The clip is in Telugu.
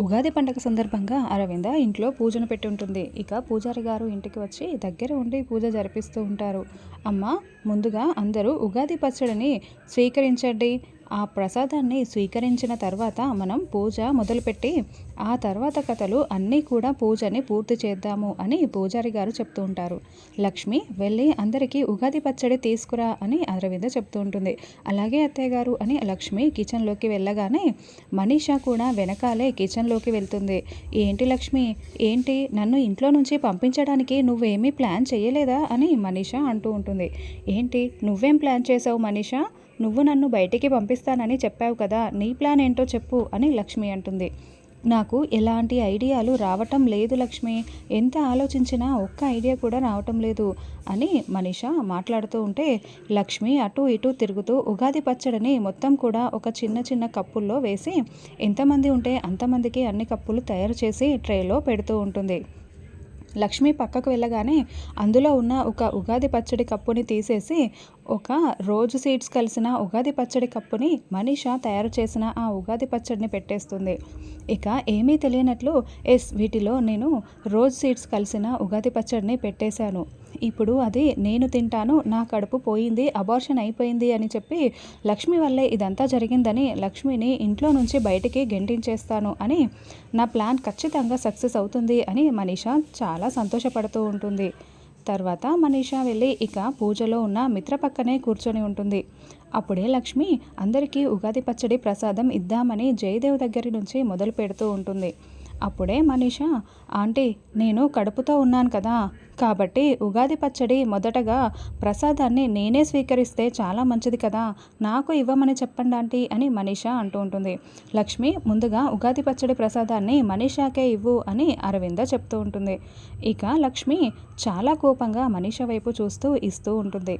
ఉగాది పండగ సందర్భంగా అరవింద ఇంట్లో పూజను పెట్టి ఉంటుంది. ఇక పూజారి గారు ఇంటికి వచ్చి దగ్గర ఉండి పూజ జరిపిస్తూ ఉంటారు. అమ్మ ముందుగా అందరూ ఉగాది పచ్చడిని స్వీకరించండి. ఆ ప్రసాదాన్ని స్వీకరించిన తర్వాత మనం పూజ మొదలుపెట్టి ఆ తర్వాత కథలు అన్నీ కూడా పూజని పూర్తి చేద్దాము అని పూజారి గారు చెప్తూ ఉంటారు. లక్ష్మి వెళ్ళి అందరికీ ఉగాది పచ్చడి తీసుకురా అని అరవింద చెప్తూ ఉంటుంది. అలాగే అత్తయ్య గారు అని లక్ష్మి కిచెన్లోకి వెళ్ళగానే మనీషా కూడా వెనకాలే కిచెన్లోకి వెళ్తుంది. ఏంటి లక్ష్మి? ఏంటి? నన్ను ఇంట్లో నుంచి పంపించడానికి నువ్వేమీ ప్లాన్ చేయలేదా? అని మనీషా అంటూ ఉంటుంది. ఏంటి? నువ్వేం ప్లాన్ చేసావు మనీషా? నువ్వు నన్ను బయటికి పంపిస్తానని చెప్పావు కదా నీ ప్లాన్ ఏంటో చెప్పు అని లక్ష్మి అంటుంది. నాకు ఎలాంటి ఐడియాలు రావటం లేదు లక్ష్మి. ఎంత ఆలోచించినా ఒక్క ఐడియా కూడా రావటం లేదు అని మనీష మాట్లాడుతూ ఉంటే లక్ష్మి అటు ఇటు తిరుగుతూ ఉగాది పచ్చడిని మొత్తం కూడా ఒక చిన్న చిన్న కప్పుల్లో వేసి ఎంతమంది ఉంటే అంతమందికి అన్ని కప్పులు తయారు చేసి ట్రేలో పెడుతూ ఉంటుంది. లక్ష్మి పక్కకు వెళ్ళగానే అందులో ఉన్న ఒక ఉగాది పచ్చడి కప్పుని తీసేసి ఒక రోజు సీడ్స్ కలిసిన ఉగాది పచ్చడి కప్పుని మనీషా తయారు చేసిన ఆ ఉగాది పచ్చడిని పెట్టేస్తుంది. ఇక ఏమీ తెలియనట్లు ఎస్ వీటిలో నేను రోజ్ సీడ్స్ కలిసిన ఉగాది పచ్చడిని పెట్టేశాను. ఇప్పుడు అది నేను తింటాను నా కడుపు పోయింది అబార్షన్ అయిపోయింది అని చెప్పి లక్ష్మి వల్లే ఇదంతా జరిగిందని లక్ష్మిని ఇంట్లో నుంచి బయటికి గెంటించేస్తాను అని నా ప్లాన్ ఖచ్చితంగా సక్సెస్ అవుతుంది అని మనీష చాలా సంతోషపడుతూ ఉంటుంది. తర్వాత మనీషా వెళ్ళి ఇక పూజలో ఉన్న మిత్ర పక్కనే కూర్చొని ఉంటుంది. అప్పుడే లక్ష్మి అందరికీ ఉగాది పచ్చడి ప్రసాదం ఇద్దామని జయదేవ్ దగ్గర నుంచి మొదలు పెడుతూ ఉంటుంది. అప్పుడే మనీష ఆంటీ నేను కడుపుతో ఉన్నాను కదా కాబట్టి ఉగాది పచ్చడి మొదటగా ప్రసాదాన్ని నేనే స్వీకరిస్తే చాలా మంచిది కదా. నాకు ఇవ్వమని చెప్పండి ఆంటీ అని మనీష అంటూ ఉంటుంది. లక్ష్మి ముందుగా ఉగాది పచ్చడి ప్రసాదాన్ని మనీషాకే ఇవ్వు అని అరవింద చెప్తూ ఉంటుంది. ఇక లక్ష్మి చాలా కోపంగా మనీష వైపు చూస్తూ ఇస్తూ ఉంటుంది.